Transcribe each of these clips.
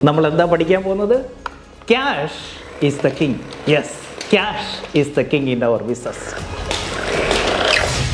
നമ്മൾ എന്താ പഠിക്കാൻ പോകുന്നത്? Cash is the king yes cash is the king in our business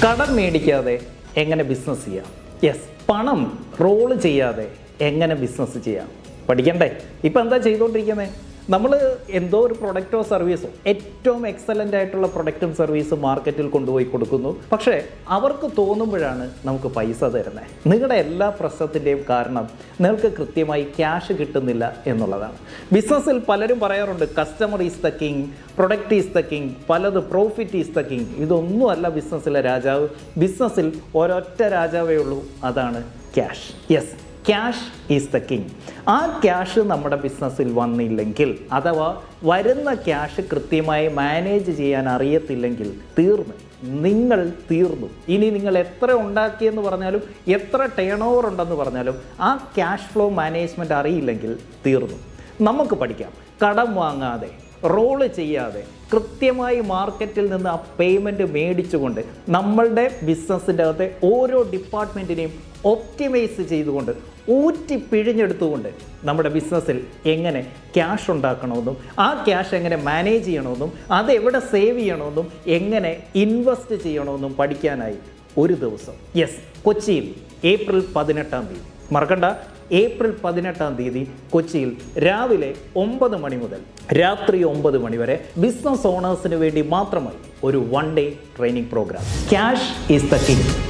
കടം മേടിക്കാതെ എങ്ങനെ ബിസിനസ് ചെയ്യാം? യെസ് പണം റോൾ ചെയ്യാതെ എങ്ങനെ ബിസിനസ് ചെയ്യാം? പഠിക്കണ്ടേ? ഇപ്പം എന്താ ചെയ്തുകൊണ്ടിരിക്കുന്നത് നമ്മൾ എന്തോ ഒരു പ്രൊഡക്റ്റോ സർവീസോ ഏറ്റവും എക്സലന്റ് ആയിട്ടുള്ള പ്രൊഡക്റ്റും സർവീസും മാർക്കറ്റിൽ കൊണ്ടുപോയി കൊടുക്കുന്നു. പക്ഷേ അവർക്ക് തോന്നുമ്പോഴാണ് നമുക്ക് പൈസ തരുന്നത് നിങ്ങളുടെ എല്ലാ പ്രശ്നത്തിന്റെയും കാരണം നിങ്ങൾക്ക് കൃത്യമായി ക്യാഷ് കിട്ടുന്നില്ല എന്നുള്ളതാണ്. ബിസിനസ്സിൽ പലരും പറയാറുണ്ട് customer is the king product is the king പലത് പ്രോഫിറ്റ് ഈസ് ദ കിങ് ഇതൊന്നുമല്ല ബിസിനസ്സിലെ രാജാവ്. ബിസിനസ്സിൽ ഒരൊറ്റ രാജാവേ ഉള്ളൂ അതാണ് cash yes cash is the king ആ ക്യാഷ് നമ്മുടെ ബിസിനസ്സിൽ വന്നില്ലെങ്കിൽ അഥവാ വരുന്ന ക്യാഷ് കൃത്യമായി മാനേജ് ചെയ്യാൻ അറിയത്തില്ലെങ്കിൽ തീർന്നു. നിങ്ങൾ തീർന്നു. ഇനി നിങ്ങൾ എത്ര ഉണ്ടാക്കിയെന്ന് പറഞ്ഞാലും എത്ര ടേൺ ഓവർ ഉണ്ടെന്ന് പറഞ്ഞാലും ആ ക്യാഷ് ഫ്ലോ മാനേജ്മെന്റ് അറിയില്ലെങ്കിൽ തീർന്നു. നമുക്ക് പഠിക്കാം. കടം വാങ്ങാതെ റോൾ ചെയ്യാതെ കൃത്യമായി മാർക്കറ്റിൽ നിന്ന് ആ പേയ്മെന്റ് മേടിച്ചുകൊണ്ട് നമ്മളുടെ ബിസിനസ്സിന്റെ അകത്തെ ഓരോ ഡിപ്പാർട്ട്മെന്റിനെയും ഒപ്റ്റിമൈസ് ചെയ്തുകൊണ്ട് ഊറ്റി പിഴിഞ്ഞെടുത്തുകൊണ്ട് നമ്മുടെ ബിസിനസ്സിൽ എങ്ങനെ ക്യാഷ് ഉണ്ടാക്കണമെന്നും ആ ക്യാഷ് എങ്ങനെ മാനേജ് ചെയ്യണമെന്നും അത് എവിടെ സേവ് ചെയ്യണമെന്നും എങ്ങനെ ഇൻവെസ്റ്റ് ചെയ്യണമെന്നും പഠിക്കാനായി ഒരു ദിവസം. യെസ് കൊച്ചിയിൽ ഏപ്രിൽ പതിനെട്ടാം തീയതി. മറക്കണ്ട ഏപ്രിൽ പതിനെട്ടാം തീയതി കൊച്ചിയിൽ രാവിലെ ഒമ്പത് മണി മുതൽ രാത്രി ഒമ്പത് മണി വരെ ബിസിനസ് ഓണേഴ്സിന് വേണ്ടി മാത്രമായി ഒരു one day training program cash is the king